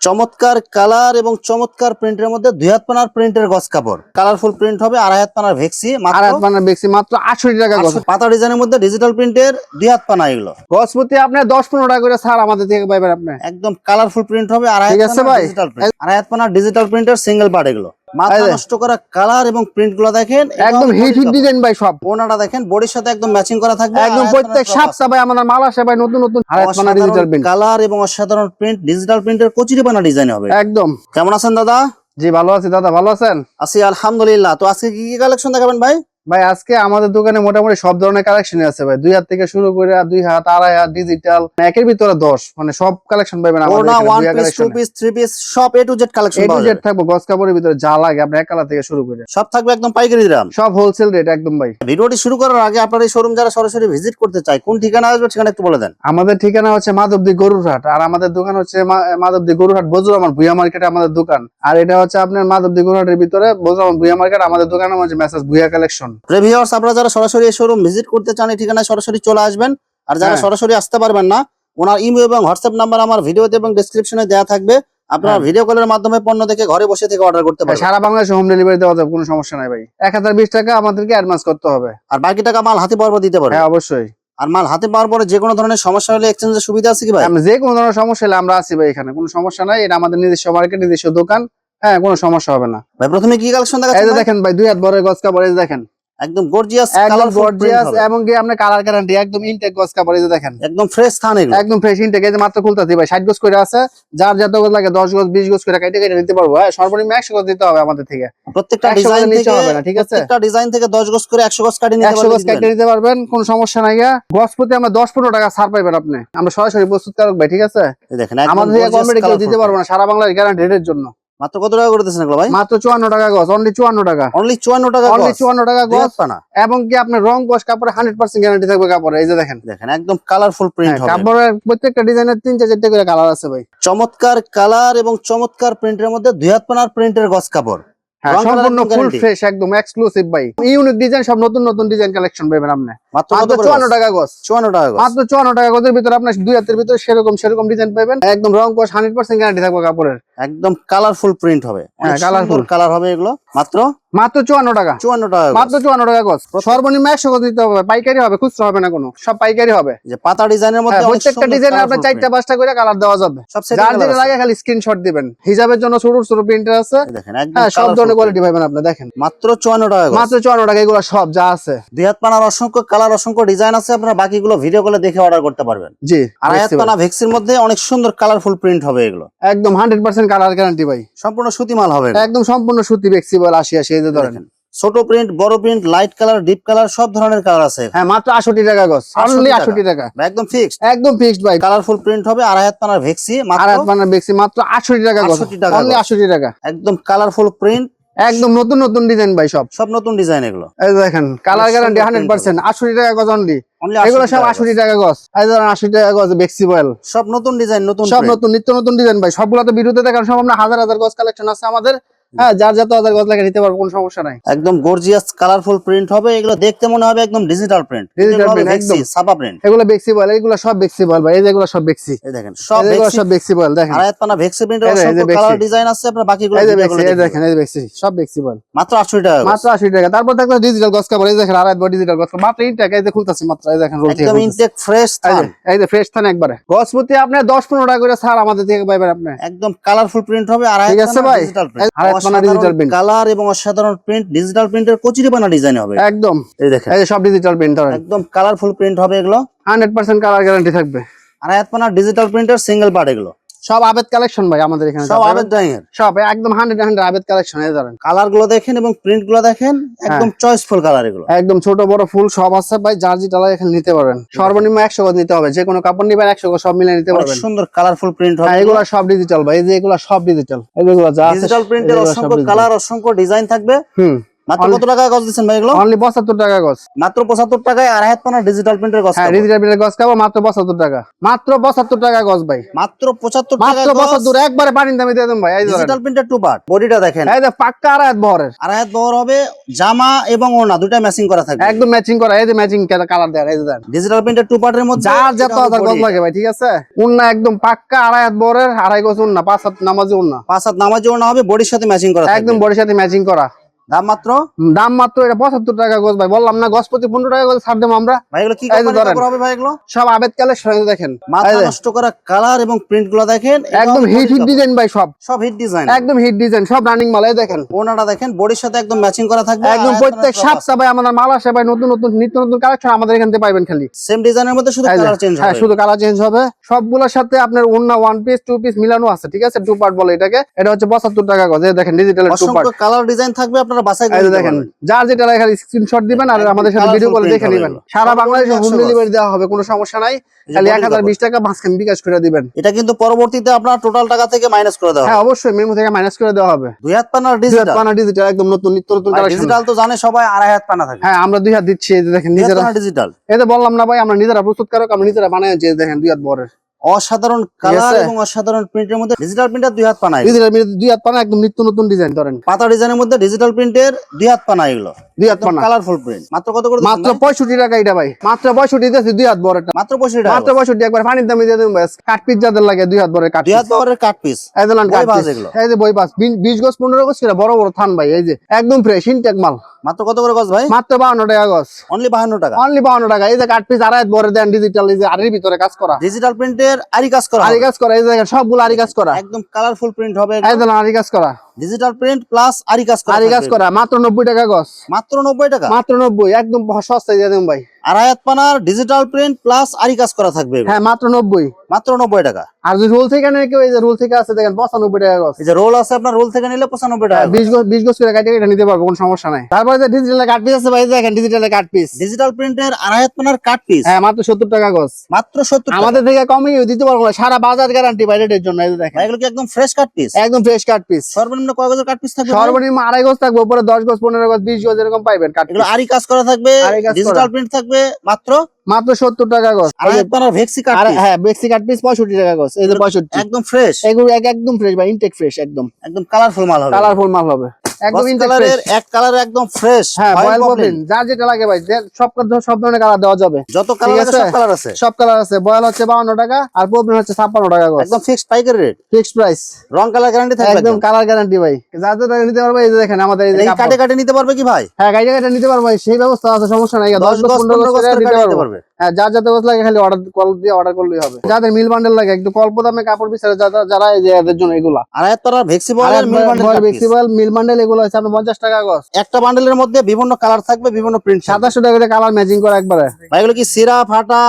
চমৎকার কালার এবং চমৎকার প্রিন্টের মধ্যে দুই হাত পানার প্রিন্টের গস কাপড়। কালারফুল প্রিন্ট হবে আড়াই হাত পানার ভেক্সি আড়াই হাত পানার ভেক্সি মাত্র আটষট্টি টাকা গস পাতা ডিজাইনের মধ্যে ডিজিটাল প্রিন্টের দুই হাত পানা এগুলো। গজপতি আপনার দশ পনেরো টাকা করে ছাড় আমাদের থেকে পাইবেন আপনি। একদম কালারফুল প্রিন্ট হবে আড়াই হাত পানার ডিজিটাল প্রিন্ট আড়াই হাত পানার ডিজিটাল প্রিন্টের সিঙ্গেল পার্ট এগুলো। মাথা নষ্ট করা কালার এবং প্রিন্টগুলো দেখেন একদম হিট হিট ডিজাইন ভাই সব। ওনাটা দেখেন বডির সাথে একদম ম্যাচিং করা থাকবে। একদম প্রত্যেক সপ্তাহ ভাই আমাদের মাল নতুন নতুন আর ডিজিটাল প্রিন্ট কালার এবং অসাধারণ প্রিন্ট ডিজিটাল প্রিন্টের কচুরিপানা ডিজাইন হবে। একদম। কেমন আছেন দাদা? জি ভালো আছি দাদা ভালো আছেন? আছি আলহামদুলিল্লাহ। তো আজকে কি কি কালেকশন দেখাবেন ভাই? ভাই আজকে আমাদের দোকানে মোটামুটি সব ধরনের কালেকশন আছে ভাই। দুই হাত থেকে শুরু করে দুই হাত আড়াই হাত ডিজিটাল একের ভিতরে দশ। মানে সব কালেকশন পাবেন সব A to Z collection A to Z থাকব গস কাপড়ের ভিতরে যা লাগে থেকে শুরু করে। সব থাকবে একদম পাইকারি দাম। সব হোলসেল রেট একদম ভাই। ভিডিওটি শুরু করার আগে আপনার এই শোরুম যারা সরাসরি ভিজিট করতে চায় কোন ঠিকানা আসবে ঠিকানা একটু বলে দেন। আমাদের ঠিকানা হচ্ছে মাধবদী গরুরহাট আর আমাদের দোকান হচ্ছে মাধবদী গরুরহাট বজুরমান ভুয়া মার্কেটে আমাদের দোকান। আর এটা হচ্ছে আপনার মাধবদী গরুরহাটের ভিতরে বজুরমান ভুয়া মার্কেট আমাদের দোকানের হচ্ছে মেসেজ ভুয়া কালেকশন প্রিভিউয়ার্স আপনারা যারা সরাসরি এই শোরুম ভিজিট করতে চান এই ঠিকানায় সরাসরি চলে আসবেন। আর যারা হ্যাঁ। সরাসরি আসতে পারবেন না ওনার ইমেল এবং হোয়াটসঅ্যাপ নাম্বার আমার ভিডিওতে এবং ডেসক্রিপশনে দেওয়া থাকবে। আপনারা হ্যাঁ। ভিডিও কলের মাধ্যমে পণ্য দেখে ঘরে বসে থেকে অর্ডার করতে পারবেন। সারা বাংলাদেশে হোম ডেলিভারি দেওয়া যাবে কোনো সমস্যা নাই ভাই। এক হাজার বিশ টাকা আমাদেরকে অ্যাডভান্স করতে হবে। আর বাকি টাকা মাল হাতে পাওয়ার পর দিতে পারবেন। হ্যাঁ অবশ্যই। আর মাল হাতে পাওয়ার পরে যে কোনো ধরনের সমস্যা হলে এক্সচেঞ্জের সুবিধা আছে কি ভাই? আমরা যে কোনো ধরনের সমস্যা হলে আমরা আছি ভাই এখানে কোনো সমস্যা নাই। এটা আমাদের নিজস্ব মার্কেট নিজস্ব দোকান। হ্যাঁ কোনো সমস্যা হবে না। ভাই প্রথমে কি কালেকশন এই যে দেখেন ভাই দুই হাত বড় গজ কাপড় এই দেখেন। একদম গর্জিয়াস একদম গর্জিয়াস এবং কি আপনার কালার গ্যারান্টি একদম ইনটেক কাপড় এই যে দেখেন। একদম ফ্রেশ থান এগুলো একদম ফ্রেশ ইনটেক এই যে মাত্র খুলতেছি ভাই ষাট গজ করে আছে। যার যত গজ লাগে দশ গজ বিশ গজ করে কেটে কেটে নিতে পারব। হ্যাঁ সর্বনিম্ন একশো গজ দিতে হবে আমাদের থেকে। প্রত্যেকটা 100 ডিজাইন নিচে হবে না, ঠিক আছে? প্রত্যেকটা ডিজাইন থেকে 10 গজ করে 100 গজ কাটি নিতে গজ পারবেন কেটে নিতে পারবেন কোনো সমস্যা নাই গজ প্রতি আমরা দশ পনেরো টাকা ছাড় পাইবেন আপনি। আমরা সরাসরি প্রস্তুতকারক ভাই ঠিক আছে? এই দেখেন আমাদের থেকে কেউ দিতে পারব না সারা বাংলার গ্যারান্টি রেটের জন্য। মাত্র কত টাকা করে দিচ্ছেন এগুলো ভাই? মাত্র চুয়ান্ন টাকা গজ অনলি চুয়ান্ন টাকা। অনলি 54 টাকা অনলি চুয়ান্ন টাকা গজ পানা। এবং কি আপনার রং গজ কাপড়ে হান্ড্রেড পার্সেন্ট গ্যারান্টি থাকবে কাপড়ে এই যে দেখেন। দেখেন একদম কালারফুল প্রিন্ট হ্যাঁ, হবে। কাপড়ের প্রত্যেকটা ডিজাইনের তিন চার চারটে করে কালার আছে ভাই। চমৎকার কালার এবং চমৎকার প্রিন্টের মধ্যে দুই হাত পানার প্রিন্টের গজ কাপড়। হ্যাঁ সম্পূর্ণ ফুল ফ্রেশ একদম এক্সক্লুসিভ ভাই। ইউনিক ডিজাইন সব নতুন নতুন ডিজাইন কালেকশন পাবেন আপনি। মাত্র কত মাত্র করে চুয়ান্ন গজ? টাকা গজ। 54 টাকা গজ। মাত্র চুয়ান্ন টাকা গজের ভিতরে আপনার দুই হাতের ভিতরে সেরকম সেরকম ডিজাইন পাবেন। একদম রং হান্ড্রেড পার্সেন্ট গ্যারান্টি থাকবে কাপড়ের। একদম কালারফুল প্রিন্ট হবে। হ্যাঁ, colourful। কালার হবে এগুলো। মাত্র? মাত্র চুয়ান্ন টাকা। 54 টাকা মাত্র চুয়ান্ন টাকা গজ। সর্বনিম্ন একশো গজ দিতে হবে। পাইকারি হবে খুচরা হবে না কোনো। সব পাইকারি হবে। যে পাতা ডিজাইনের মধ্যে হ্যাঁ, প্রত্যেকটা ডিজাইনে আপনার চারটা পাঁচটা করে কালার দেওয়া যাবে। সব setting যার যেটা লাগে খালি স্ক্রিনশট দিবেন। হিসাবের জন্য ছোট ছোট প্রিন্টার আছে। দেখেন হ্যাঁ সব ধরনের। কোয়ালিটি পাবেন আপনি দেখেন। মাত্র 54 টাকা মাত্র চুয়ান্ন টাকা এগুলো সব যা আছে। দুই হাত পানার অসংখ্য কালার অসংখ্য ডিজাইন আছে। আপনারা বাকিগুলো ভিডিও কলে দেখে অর্ডার করতে পারবেন। জি আর হাত পানা ভেক্সির মধ্যে অনেক সুন্দর কালারফুল প্রিন্ট হবে এগুলো। একদম হান্ড্রেড পার্সেন্ট কালার গ্যারান্টি ভাই। সম্পূর্ণ সুতি মাল হবে একদম সম্পূর্ণ সুতি ফ্লেক্সিবল আসি আসি এই যে ধরেন। ছোট প্রিন্ট বড় print light colour deep colour সব ধরনের কালার আছে। হ্যাঁ মাত্র আষট্টি টাকা গস 68 অনলি টাকা। আষট্টি টাকা। একদম ফিক্সড একদম ফিক্সড ভাই। কালারফুল প্রিন্ট হবে আড়াই হাত পানার ভেক্সি আর মাত্র হাত পানার ভেক্সি মাত্র আটষট্টি টাকা গস 68 টাকা অনলি। আষট্টি টাকা। একদম কালারফুল প্রিন্ট একদম নতুন নতুন ডিজাইন ভাই সব। সব নতুন ডিজাইন এগুলো। এই দেখেন কালার গ্যারান্টি হান্ড্রেড পার্সেন্ট আষট্টি টাকা গজ অনলি এগুলো সব আষট্টি টাকা গজ। এই ধরেন আশি টাকা গজ বয়েল সব নতুন ডিজাইন নতুন সব নতুন নিত্য নতুন ডিজাইন ভাই। সবগুলো তো বিরুদ্ধে দেখার সব আমরা হাজার হাজার গজ কালেকশন আছে আমাদের। হ্যাঁ যার যত হাজার গজ লাগে নিতে পারব কোনো সমস্যা নাই। একদম গর্জিয়াস কালারফুল প্রিন্ট হবে এগুলো দেখতে মনে হবে একদম ডিজিটাল প্রিন্ট Digital print, একদম। সাপা প্রিন্ট এগুলো ফ্লেক্সিবল এগুলো সব ফ্লেক্সিবল ভাই এই সব ফ্লেক্সি এই দেখেন সব সব দেখেন। পানা এই যে- এই যে অসংখ্য কালার ডিজাইন আছে আপনারা বাকিগুলো এই দেখেন এই ফ্লেক্সি সব ফ্লেক্সিবল মাত্র 80 টাকা মাত্র টাকা। তারপর দেখো ডিজিটাল গজ কাপড় এই দেখেন ডিজিটাল গজ মাত্র ইনটেক এই যে খুলতেছি মাত্র এই দেখেন রোল একদম ইনটেক ফ্রেশ যে- এই যে ফ্রেশ থান একবারে। গজপতি আপনার দশ পনেরো টাকা করে ছাড় আমাদের থেকে আপনি। একদম কালারফুল প্রিন্ট হবে ভাই? ডিজিটাল এই আড়াই ডিজিটাল প্রিন্ট কালার এবং অসাধারণ প্রিন্ট ডিজিটাল প্রিন্টের কচুরি বানা ডিজাইন হবে। একদম। এই দেখেন। এই সব ডিজিটাল প্রিন্ট ধরেন। একদম কালারফুল প্রিন্ট হবে এগুলো। হান্ড্রেড পার্সেন্ট কালার গ্যারান্টি থাকবে। আর হাত পানা ডিজিটাল প্রিন্টের সিঙ্গেল পার্ট এগুলো। সব আবেদ কালেকশন ভাই আমাদের এখানে সব আবেদ। ড্রয়িং এর সব একদম হান্ড্রেড হান্ড্রেড আবেদ কালেকশন এই ধরেন। কালারগুলো দেখেন এবং প্রিন্টগুলো দেখেন একদম হ্যাঁ। চয়েসফুল কালার এগুলো। একদম ছোট বড় ফুল সব আছে ভাই যার যেটা লাগে এখানে নিতে পারবেন। সর্বনিম্ন একশো গজ নিতে হবে যে কোনো কাপড় নিবেন একশো গজ সব মিলে নিতে পারবেন। সুন্দর কালারফুল প্রিন্ট হবে। হ্যাঁ এগুলো সব ডিজিটাল ভাই এই যে এগুলো সব ডিজিটাল এগুলো যা আছে ডিজিটাল প্রিন্টের অসংখ্য কালার অসংখ্য ডিজাইন থাকবে। হুম। মাত্র কত টাকা গজ দিচ্ছেন ভাই এগুলো? অনলি পঁচাত্তর টাকা গজ। মাত্র পঁচাত্তর টাকায় আড়াই হাত পানা ডিজিটাল প্রিন্টের গজ হ্যাঁ ডিজিটাল প্রিন্টের গজ খাব মাত্র পঁচাত্তর টাকা। মাত্র পঁচাত্তর টাকা গজ ভাই। মাত্র টাকা পঁচাত্তর একবারে পানির দামে দিয়ে দেন ভাই এই ডিজিটাল প্রিন্টের টু পার্ট বডিটা দেখেন। এই যে পাক্কা আড়াই বহরের। আড়াই হাত বহর হবে জামা এবং ওড়না দুটা ম্যাচিং করা থাকবে। একদম ম্যাচিং করা এই যে ম্যাচিং কালার দেয় এই যে দেন ডিজিটাল প্রিন্টের টু পার্টের মধ্যে যার যত হাজার গজ লাগে ভাই ঠিক আছে? উন্না একদম পাক্কা আড়াই হাত বহরের আড়াই গজ উন্না পাঁচ হাত নামাজি উন্না পাঁচ হাত নামাজি ওড়না হবে বডির সাথে ম্যাচিং করা একদম বডির সাথে ম্যাচিং করা। দাম মাত্র? দাম মাত্র এটা পঁচাত্তর টাকা গজ ভাই। বললাম না গজ প্রতি পনেরো টাকা গজ ছাড় দেবো আমরা। ভাই এগুলো কি হবে ভাই এগুলো? সব আবেদ কালেকশন দেখেন। মাথা নষ্ট করা কালার এবং প্রিন্টগুলো দেখেন একদম হিট হিট ডিজাইন ভাই সব। সব হিট ডিজাইন একদম হিট ডিজাইন সব রানিং মাল এই দেখেন। ওড়নাটা দেখেন বডির সাথে একদম ম্যাচিং করা থাকবে। একদম প্রত্যেক সপ্তাহে ভাই আমাদের মাল আসে ভাই নতুন নতুন নিত্য নতুন কালেকশন আমাদের এখান থেকে পাইবেন খালি। সেম ডিজাইনের মধ্যে শুধু কালার চেঞ্জ হ্যাঁ হবে। শুধু কালার চেঞ্জ হবে। সবগুলোর সাথে আপনার ওন্না ওয়ান পিস টু পিস মিলানো আছে ঠিক আছে? টু পার্ট বলে এটাকে। এটা হচ্ছে পঁচাত্তর টাকা গজ এই দেখেন digital two part colour design থাকবে আপনারা বাসায় দেখেন যার যেটা লাগে স্ক্রিনশট দিবেন আর আমাদের সাথে ভিডিও colourful দেখে নেবেন। সারা বাংলাদেশে হোম ডেলিভারি দেওয়া হবে কোনো সমস্যা নাই। খালি body এক হাজার কাপড়। বিশ টাকা মাঝখানে বিকাশ করে দিবেন। এটা কিন্তু পরবর্তীতে আপনার টোটাল টাকা থেকে মাইনাস করে দেওয়া হ্যাঁ অবশ্যই মেমো থেকে মাইনাস করে দেওয়া হবে। দুই হাত ডিজিটাল পানা ডিজিটাল একদম নতুন নিত্য নতুন ডিজিটাল তো জানে সবাই আড়াই হাত পানা থাকে। হ্যাঁ আমরা দুই হাত দিচ্ছি এই যে দেখেন নিজেরা ডিজিটাল এই তো বললাম না ভাই আমরা নিজেরা প্রস্তুত কারক আমরা নিজেরা বানাই যে দেখেন দুই হাত বরের। অসাধারণ কালার এবং অসাধারণ প্রিন্টের মধ্যে ডিজিটাল প্রিন্টার দুই হাত পানা ডিজিটাল দুই হাত পানা একদম নিত্য নতুন ডিজাইন ধরেন। পাতা ডিজাইনের মধ্যে ডিজিটাল প্রিন্টের দুই হাত পানা এগুলো। দুই হাত পানা। কালারফুল প্রিন্ট মাত্র কত করে মাত্র ভাই? পঁয়ষট্টি টাকা এটা ভাই। মাত্র পঁয়ষট্টি দিয়েছি দুই হাত বড়টা মাত্র পঁয়ষট্টি টাকা। মাত্র পঁয়ষট্টি একবার পানির দামে দিয়ে দেবেন ব্যাস। কাঠ পিস যাদের লাগে দুই হাত বড়ের কাঠ দুই হাত পাওয়ারের কাট পিস এই যে লান বই কাঠ এগুলো। এই যে বই পাস। বিশ গজ পনেরো গজ কিনা বড় বড় থান ভাই। এই যে একদম ফ্রেশ ইনটেক মাল। মাত্র কত করে গজ ভাই? মাত্র বাউন্ন টাকা গজ। অনলি বাহান্ন টাকা। অনলি বাউন্ন টাকা। এই যে কাঠ পিস আড়াই বড় দেন ডিজিটাল এই যে আড়ির ভিতরে কাজ করা। ডিজিটাল প্রিন্টের আরি কাজ করা আরি কাজ করা এই জায়গা দেখেন সবগুলো আরি কাজ করা। একদম কালারফুল প্রিন্ট হবে। এই আরি কাজ করা। ডিজিটাল প্রিন্ট প্লাস আরি কাজ করা আড়ি কাজ করা মাত্র নব্বই টাকা গজ। মাত্র নব্বই টাকা? মাত্র নব্বই একদম সস্তায় দিয়ে দেবেন ভাই। আড়াই হাত পানার ডিজিটাল প্রিন্ট প্লাস আরি কাজ করা থাকবে হ্যাঁ মাত্র নব্বই। মাত্র নব্বই টাকা। আর যদি রোল থেকে নেয় কেউ এই যে রোল থেকে আছে দেখেন পঁচানব্বই টাকা গজ। এই যে রোল আছে আপনার রোল থেকে নিলে পঁচানব্বই টাকা বিশ গজ। বিশ গজ করে কাটিয়ে এটা নিতে পারব কোনো সমস্যা নাই। তারপরে যে ডিজিটাল কাট পিস আছে ভাই দেখেন ডিজিটাল কাট পিস ডিজিটাল প্রিন্টের আড়াই হাত পানার কাট পিস হ্যাঁ মাত্র সত্তর টাকা গজ। মাত্র সত্তর আমাদের আমাদের থেকে কমই দিতে পারব না সারা বাজার গ্যারান্টি ভাই রেটের জন্য এই যে দেখেন। এগুলো কি একদম ফ্রেশ কাট পিস একদম ফ্রেশ কাট পিস সর্বনিম্ন কয় গজের কাঠ পিস থাকবে সর্বনিম্ন আড়াই গজ থাকবে উপরে দশ গজ পনেরো গজ বিশ গজ এরকম পাইবেন কাঠ এগুলো আরি কাজ করা থাকবে ডিজিটাল প্রিন্ট থাকবে মাত্র? মাত্র সত্তর টাকা গজ। আর একবার ভেক্সি কাঠ আর হ্যাঁ ভেক্সি কাঠ পিস পঁয়ষট্টি টাকা গজ এই যে পঁয়ষট্টি। একদম ফ্রেশ এগুলো একদম ফ্রেশ বা ইনটেক ফ্রেশ একদম। একদম কালারফুল মাল হবে। কালারফুল মাল হবে। একদম কালারের এক কালার একদম ফ্রেশ হ্যাঁ বয়েল পপলিন যার যেটা লাগে ভাই সব সব ধরনের কালার দেওয়া যাবে। যত কালার আছে আছে? সব কালার আছে। সব কালার আছে। বয়েল হচ্ছে বাউন্ন টাকা আর পপলিন হচ্ছে ছাপ্পান্ন টাকা গজ। একদম ফিক্সড পাইকারি রেট ফিক্সড প্রাইস রং কালার গ্যারান্টি থাকবে একদম কালার গ্যারান্টি ভাই। যার যেটা নিতে পারবে এই যে দেখেন আমাদের এই। কাটে কাটে নিতে পারবে কি ভাই? হ্যাঁ নিতে পারব সেই ব্যবস্থা আছে সমস্যা নাই। নিতে পারবে। হ্যাঁ যার যাতে বস লাগে খালি অর্ডার কল দিয়ে অর্ডার করলেই হবে। যাদের মিল বান্ডেল লাগে একটু অল্প দামে কাপড় বিচারে যারা যারা এই যে এদের জন্য এগুলা। আর হাত ভেক্সিবল মিল বান্ডেল মিল বান্ডেল এগুলো আছে আপনার পঞ্চাশ টাকা গজ। একটা বান্ডেলের মধ্যে বিভিন্ন কালার থাকবে বিভিন্ন প্রিন্ট সাদা সাতাশশো টাকা কালার ম্যাচিং করা একবারে। ভাই এগুলো কি সিরা ফাটা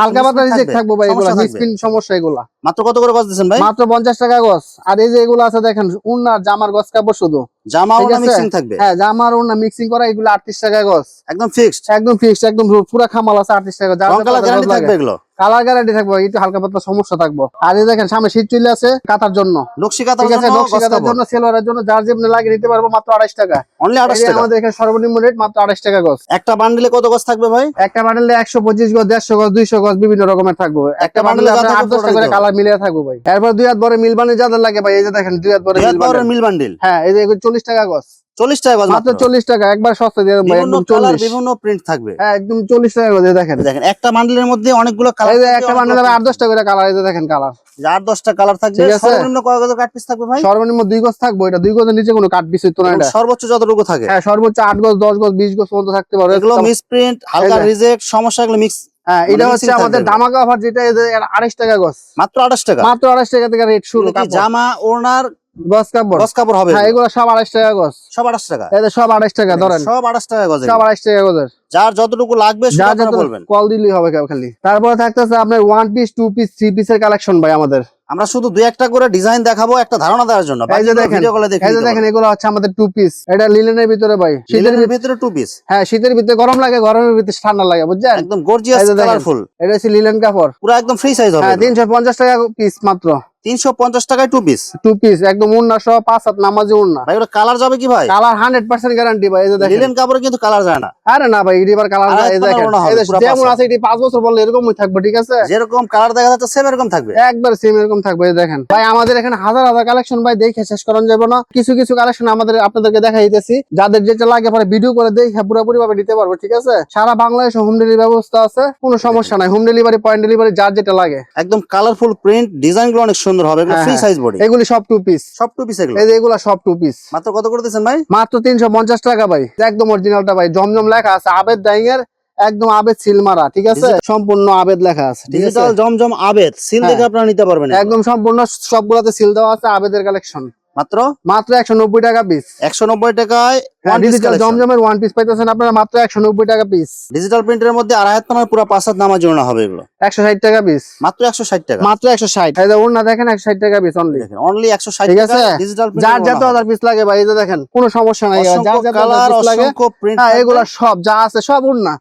হালকা পাতলা রিজেক্ট থাকব ভাই এগুলো স্ক্রিন সমস্যা এগুলা। মাত্র কত করে গজ ভাই? মাত্র পঞ্চাশ টাকা গজ আর এই যে এগুলো আছে দেখেন উন্নার জামার গজ কাপড় শুধু। জামা ওনা মিক্সিং থাকবে? হ্যাঁ জামার উন্না মিক্সিং করা এগুলো আটত্রিশ টাকা গজ একদম ফিক্সড একদম ফিক্সড একদম পুরা খামাল আছে আটত্রিশ টাকা। গ্যারান্টি থাকবে এগুলো? কালার গ্যারান্টি থাকবে একটু হালকা পাতলা সমস্যা থাকব। আর এই দেখেন সামনে শীত চলে আছে কাতার জন্য। নকশি কাতার জন্য নকশি কাতার জন্য সেলোয়ারের জন্য যার যেমনি লাগে নিতে পারব মাত্র টাকা। অনলি 28 টাকা? আমাদের এখানে সর্বনিম্ন রেট মাত্র আড়াইশ টাকা গজ। একটা বান্ডেলে কত গজ থাকবে ভাই? একটা বান্ডেলে একশো পঁচিশ গজ দেড়শো গজ দুইশো গজ বিভিন্ন রকমের থাকবে। একটা বান্ডেলে করে কালার মিলিয়ে থাকব ভাই। এরপর দুই হাত বড় মিল বান্ডেল যাদের লাগে ভাই এই যে দেখেন দুই হাত হাত মিল বান্ডেল হ্যাঁ এই যে এগুলো চল্লিশ টাকা গজ। 40 টাকা মাত্র চল্লিশ টাকা একবার সস্তা দিয়ে দেবো বিভিন্ন একদম চল্লিশ। বিভিন্ন প্রিন্ট থাকবে। হ্যাঁ একদম চল্লিশ টাকা এই দেখেন। দেখেন একটা বান্ডেলের মধ্যে অনেকগুলো কালার একটা বান্ডেল আট দশটা করে কালার এই দেখেন কালার আট দশটা কালার থাকবে সর্বনিম্ন কয় গজের কাট পিস থাকবে ভাই? সর্বনিম্ন দুই গজ থাকব এটা দুই গজের নিচে কোনো কাঠ পিস হইতো না এটা। সর্বোচ্চ যতটুকু থাকে। হ্যাঁ সর্বোচ্চ আট গজ দশ গজ বিশ গজ পর্যন্ত থাকতে পারে। এগুলো মিস প্রিন্ট হালকা রিজেক্ট সমস্যা এগুলো মিক্স হ্যাঁ এটা মানে হচ্ছে আমাদের থাকবে। ধামাকা অফার যেটা আড়াইশ টাকা গজ। মাত্র 28 টাকা। মাত্র আড়াইশ টাকা থেকে রেট শুরু। জামা ওড়নার গজ কাপড়। গজ কাপড় হবে। হ্যাঁ এগুলো? এগুলো সব আড়াইশ টাকা গজ সব 28 টাকা? এদের সব আড়াইশ টাকা ধরেন। সব 28 টাকা গজ সব আড়াইশ টাকা গজের। যার যতটুকু লাগবে সেটা যত বলবেন। কল দিলেই হবে খালি। তারপরে থাকতেছে আপনার one piece two piece three পিসের কালেকশন ভাই আমাদের। আমরা শুধু দুই একটা করে ডিজাইন দেখাবো একটা ধারণা দেওয়ার জন্য। এই যে দেখেন ভিডিও এই যে দেখেন এগুলো হচ্ছে আমাদের টু পিস এটা লিলেনের ভিতরে ভাই। শীতের ভিতরে টু পিস হ্যাঁ শীতের ভিতরে গরম লাগে গরমের ভিতরে ঠান্ডা লাগে বুঝছেন? একদম গর্জিয়াস। কালারফুল এটা হচ্ছে লিলেন কাপড়। পুরো একদম ফ্রি সাইজ হবে হ্যাঁ এগুলো। তিনশো পঞ্চাশ টাকা পিস মাত্র। তিনশো পঞ্চাশ টাকায় টু পিস টু পিস একদম উন্না সহ পাঁচ হাত নামাজি উন্না ভাই ওটা কালার যাবে কি ভাই? কালার হান্ড্রেড পার্সেন্ট গ্যারান্টি ভাই এই দেখেন। কাপড়ে কিন্তু কালার যায় না। আরে না ভাই এবার কালার আর এই দেখেন। যেমন আছে এটি পাঁচ বছর বললে এরকমই থাকবে ঠিক আছে? যেরকম কালার দেখা যাচ্ছে সেম এরকম থাকবে। একবার সেম এরকম থাকবে এই দেখেন। ভাই আমাদের এখানে হাজার হাজার কালেকশন ভাই দেখে শেষ করানো যাবে না। কিছু কিছু কালেকশন আমাদের আপনাদেরকে দেখাই দিতেছি যাদের যেটা লাগে পরে ভিডিও করে দেখে পুরোপুরি ভাবে নিতে পারব ঠিক আছে? সারা বাংলাদেশে হোম ডেলিভারি ব্যবস্থা আছে কোনো সমস্যা নাই। হোম ডেলিভারি পয়েন্ট ডেলিভারি যার যেটা লাগে। একদম কালারফুল প্রিন্ট ডিজাইনগুলো অনেক সুন্দর। হবে এগুলো হ্যাঁ, ফ্রি হ্যাঁ। সাইজ বডি এগুলি সব টু পিস সব টু পিস এগুলো? এই যে এগুলো সব টু পিস মাত্র কত করে দিয়েছেন ভাই? মাত্র তিনশো পঞ্চাশ টাকা ভাই। একদম অরিজিনালটা ভাই। জমজম লেখা আছে আবেদ ডাইং এর একদম আবেদ সিল মারা ঠিক আছে? সম্পূর্ণ আবেদ লেখা আছে ঠিক আছে? ডিজিটাল জমজম আবেদ। সিল হ্যাঁ। দেখে আপনারা নিতে পারবেন একদম সম্পূর্ণ সবগুলোতে সিল দেওয়া আছে আবেদের কালেকশন মাত্র? মাত্র একশো নব্বই টাকা পিস একশো নব্বই টাকায় ডিজিটাল জমজমের ওয়ান পিস পাইতেছেন আপনারা মাত্র একশো নব্বই টাকা পিস ডিজিটাল প্রিন্টের মধ্যে আড়াই হাত পানার পুরো পাঁচ হাত হবে এগুলো। একশো ষাট টাকা পিস মাত্র একশো ষাট টাকা। মাত্র একশো ষাট। ওড়না দেখেন একশো ষাট টাকা পিস অনলি দেখেন অনলি একশো ষাট ঠিক আছে? ডিজিটাল যার যত হাজার পিস লাগে ভাই দেখেন কোনো সমস্যা নাই। যার যত লাগে অসংখ্য হ্যাঁ এগুলা সব যা আছে সব ওড়না।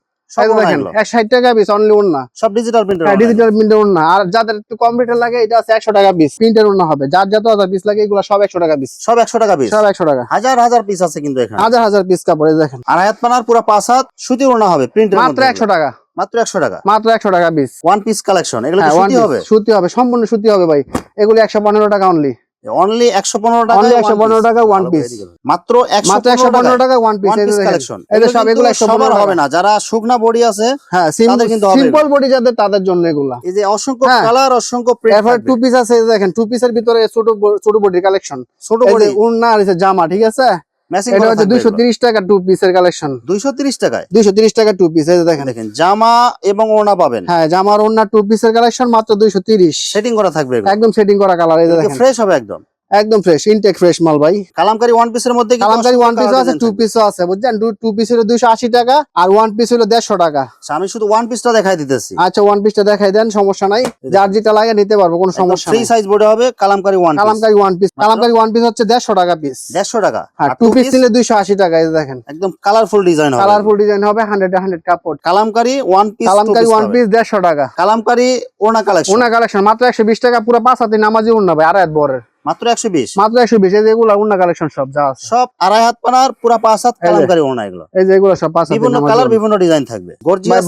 টাকা পিস অনলি সব ডিজিটাল প্রিন্টের হ্যাঁ ডিজিটাল প্রিন্টের উড়না আর যাদের একটু কম্পিউটার লাগে এটা আছে একশো টাকা পিস প্রিন্টের উড়না হবে। যার যত হাজার পিস লাগে এগুলো সব একশো টাকা পিস সব একশো টাকা পিস সব একশো টাকা। হাজার হাজার পিস আছে কিন্তু এখানে। হাজার হাজার পিস কাপড় দেখেন। হাত পানার পুরো পাঁচ হাত সুতি ওড়না হবে প্রিন্টের মাত্র একশো টাকা। মাত্র একশো টাকা। মাত্র একশো টাকা পিস ওয়ান পিস কালেকশন এগুলো সুতি হবে? সুতি হবে সম্পূর্ণ সুতি হবে ভাই। এগুলি একশো পনেরো টাকা অনলি অনলি একশো পনেরো টাকা Only 115 টাকা one piece। মাত্র একশো মাত্র একশো পনেরো টাকা ওয়ান পিস কালেকশন এই সব এগুলো একশো সবার পনেরো হবে না। যারা শুকনা বডি আছে হ্যাঁ তাদের কিন্তু সিম্পল বডি যাদের তাদের জন্য এগুলা। এই যে অসংখ্য হ্যাঁ। কালার অসংখ্য এরপর টু পিস আছে দেখেন টু পিসের ভিতরে ছোট ছোট বডির কালেকশন ছোট বডি। উন্না আর জামা ঠিক আছে? এটা হচ্ছে দুইশো তিরিশ টাকা টু পিসের কালেকশন দুইশো তিরিশ টাকায়? দুইশো তিরিশ টাকা টু পিস এই দেখেন। দেখেন জামা এবং ওড়না পাবেন। হ্যাঁ জামার ওড়না টু পিসের কালেকশন মাত্র দুইশো তিরিশ। সেটিং করা থাকবে একদম সেটিং করা কালার এই দেখেন। ফ্রেশ হবে একদম। একদম ফ্রেশ ইনটেক ফ্রেশ মাল ভাই। কালামকারি ওয়ান পিসের মধ্যে কালামকারি ওয়ান পিসও আছে টু। পিসও আছে বুঝছেন? টু পিস হলো দুইশো আশি টাকা আর ওয়ান পিস হলো দেড়শো টাকা। আচ্ছা, আমি শুধু ওয়ান পিসটা দেখাই দিতেছি। আচ্ছা ওয়ান পিসটা দেখাই দেন সমস্যা নাই। যার যেটা লাগে নিতে পারব কোনো সমস্যা ফ্রি সাইজ বোর্ডে হবে kalamkari one piece kalamkari one piece kalamkari one piece হচ্ছে দেড়শো টাকা পিস দেড়শো টাকা। আর আর টু পিস নিলে দুইশো আশি টাকা এই দেখেন। একদম কালারফুল ডিজাইন হবে। কালারফুল ডিজাইন হবে হান্ড্রেড হান্ড্রেড কাপড়। Kalamkari one piece kalamkari one piece দেড়শো টাকা। কালামকারি ওনা কালেকশন উনা কালেকশন মাত্র একশো বিশ টাকা পুরো পাঁচ হাতে নামাজি উন্না ভাই আড়াই হাত বরের। মাত্র একশো বিশ। মাত্র একশো বিশ এই যে এগুলা উন্না কালেকশন সব যা সব আড়াই হাত পানার পুরা পাঁচ হাত। কালামকারি ওড়না এগুলো। এই যে এগুলো সব পাঁচ বিভিন্ন কালার বিভিন্ন ডিজাইন থাকবে।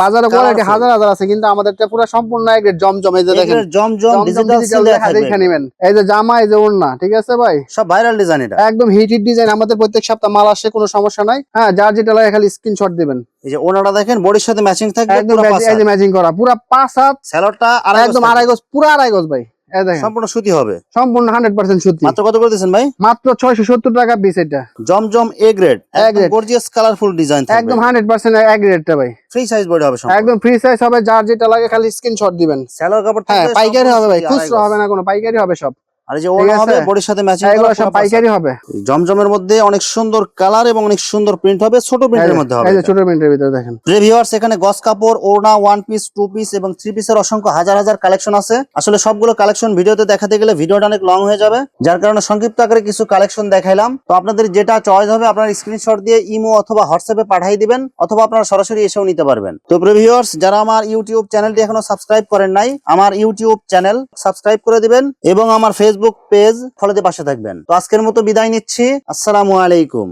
বাজারে কোয়ালিটি হাজার হাজার আছে কিন্তু আমাদের পুরো সম্পূর্ণ এক জমজম এই যে দেখেন। জমজম ডিজিটাল দেখা নিবেন। এই যে জামা এই যে ওড়না ঠিক আছে ভাই? সব ভাইরাল ডিজাইন এটা। একদম হিট হিট ডিজাইন আমাদের প্রত্যেক সপ্তাহ মাল আসে কোনো সমস্যা নাই। হ্যাঁ যার যেটা লাগে খালি স্ক্রিনশট দিবেন। এই যে ওড়নাটা দেখেন বডির সাথে ম্যাচিং থাকবে পুরা পাঁচ হাত। ম্যাচিং করা পুরা পাঁচ হাত। স্যালোডটা আড়াই একদম আড়াই। গজ পুরো আড়াই গজ ভাই। সম্পূর্ণ সুতি হবে। সম্পূর্ণ হান্ড্রেড পার্সেন্ট সত্যি মাত্র কত ভাই? মাত্র ছয়শো সত্তর টাকা পিস এটা। Zamzam A grade A grade। Gorgeous colourful design একদম হান্ড্রেড পার্সেন্ট ভাই। ফ্রি সাইজ বডি হবে একদম ফ্রি সাইজ হবে যার যেটা লাগে খালি স্ক্রিনশট দিবেন। স্যালোর কাপড় হ্যাঁ পাইকারি হবে ভাই খুচরো। হবে না কোনো পাইকারি হবে সব। আর যে ঠিক হবে? বডির সাথে ম্যাচিং এগুলো সব পাইকারি হবে। জমজমের মধ্যে অনেক সুন্দর কালার এবং অনেক সুন্দর প্রিন্ট হবে ছোট প্রিন্টের মধ্যে হবে এই যে ছোট মিনিটের ভিতরে দেখেন। ভিউয়ার্স এখানে গস কাপড় ওড়না ওয়ান পিস টু পিস এবং থ্রি পিসের অসংখ্য হাজার হাজার কালেকশন আছে। আসলে সবগুলো কালেকশন ভিডিওতে দেখাতে গেলে ভিডিওটা অনেক লং হয়ে যাবে। যার কারণে সংক্ষিপ্ত আকারে কিছু কালেকশন দেখাইলাম। তো আপনাদের যেটা চয়েস হবে আপনার স্ক্রিনশট দিয়ে ইমো অথবা হোয়াটসঅ্যাপে পাঠিয়ে দিবেন অথবা আপনারা সরাসরি এসেও নিতে পারবেন। তো ভিউয়ার্স যারা আমার ইউটিউব চ্যানেলটি এখনও সাবস্ক্রাইব করেন নাই আমার ইউটিউব চ্যানেল সাবস্ক্রাইব করে দিবেন এবং আমার ফেসবুক পেজ ফলোতে পাশে থাকবেন। তো আজকের মতো বিদায় নিচ্ছি। আসসালামু আলাইকুম।